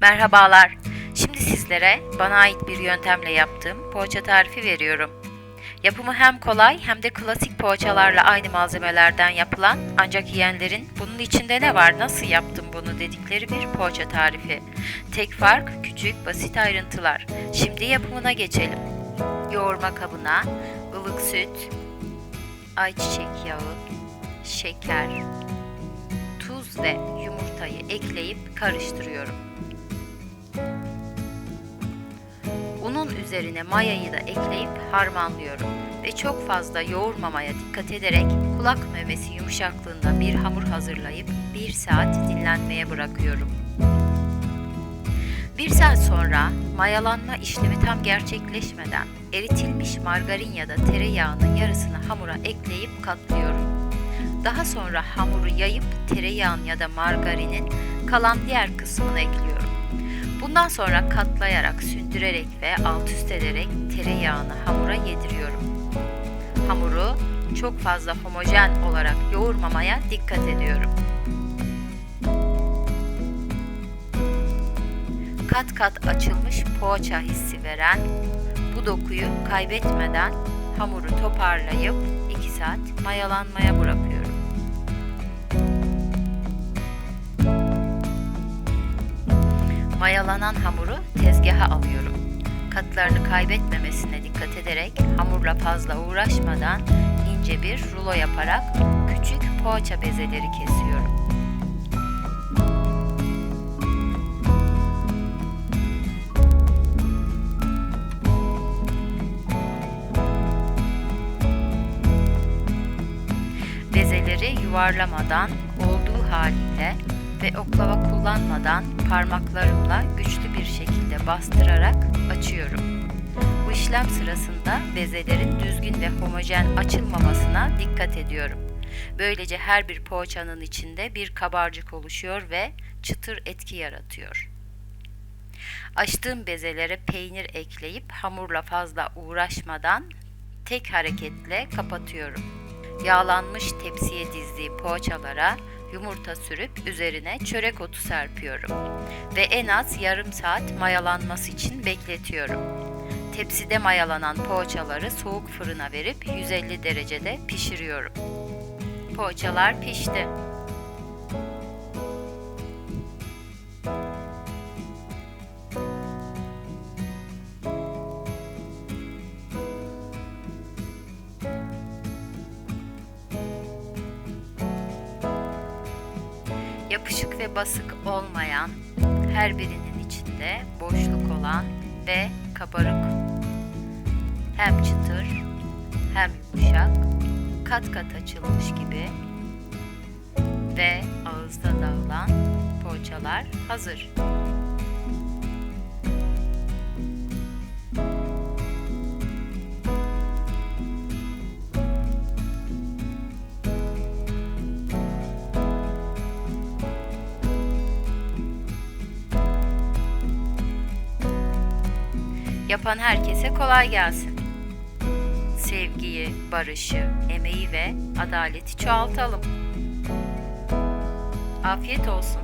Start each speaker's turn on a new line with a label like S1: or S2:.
S1: Merhabalar. Şimdi sizlere bana ait bir yöntemle yaptığım poğaça tarifi veriyorum. Yapımı hem kolay hem de klasik poğaçalarla aynı malzemelerden yapılan ancak yiyenlerin bunun içinde ne var nasıl yaptım bunu dedikleri bir poğaça tarifi. Tek fark küçük basit ayrıntılar. Şimdi yapımına geçelim. Yoğurma kabına ılık süt, ayçiçek yağı, şeker, tuz ve yumurtayı ekleyip karıştırıyorum. Unun üzerine mayayı da ekleyip harmanlıyorum ve çok fazla yoğurmamaya dikkat ederek kulak memesi yumuşaklığında bir hamur hazırlayıp 1 saat dinlenmeye bırakıyorum. Bir saat sonra mayalanma işlemi tam gerçekleşmeden eritilmiş margarin ya da tereyağının yarısını hamura ekleyip katlıyorum. Daha sonra hamuru yayıp tereyağın ya da margarinin kalan diğer kısmını ekliyorum. Bundan sonra katlayarak, sündürerek ve alt üst ederek tereyağını hamura yediriyorum. Hamuru çok fazla homojen olarak yoğurmamaya dikkat ediyorum. Kat kat açılmış poğaça hissi veren bu dokuyu kaybetmeden hamuru toparlayıp 2 saat mayalanmaya bırakıyorum. Mayalanan hamuru tezgaha alıyorum. Katlarını kaybetmemesine dikkat ederek hamurla fazla uğraşmadan ince bir rulo yaparak küçük poğaça bezeleri kesiyorum. Bezeleri yuvarlamadan olduğu haliyle ve oklava kullanmadan parmaklarımla güçlü bir şekilde bastırarak açıyorum. Bu işlem sırasında bezelerin düzgün ve homojen açılmamasına dikkat ediyorum. Böylece her bir poğaçanın içinde bir kabarcık oluşuyor ve çıtır etki yaratıyor. Açtığım bezelere peynir ekleyip hamurla fazla uğraşmadan tek hareketle kapatıyorum. Yağlanmış tepsiye dizdiğim poğaçalara yumurta sürüp üzerine çörek otu serpiyorum ve en az yarım saat mayalanması için bekletiyorum. Tepside mayalanan poğaçaları soğuk fırına verip 150 derecede pişiriyorum. Poğaçalar pişti. Yapışık ve basık olmayan, her birinin içinde boşluk olan ve kabarık. Hem çıtır hem yumuşak, kat kat açılmış gibi ve ağızda dağılan poğaçalar hazır. Yapan herkese kolay gelsin. Sevgiyi, barışı, emeği ve adaleti çoğaltalım. Afiyet olsun.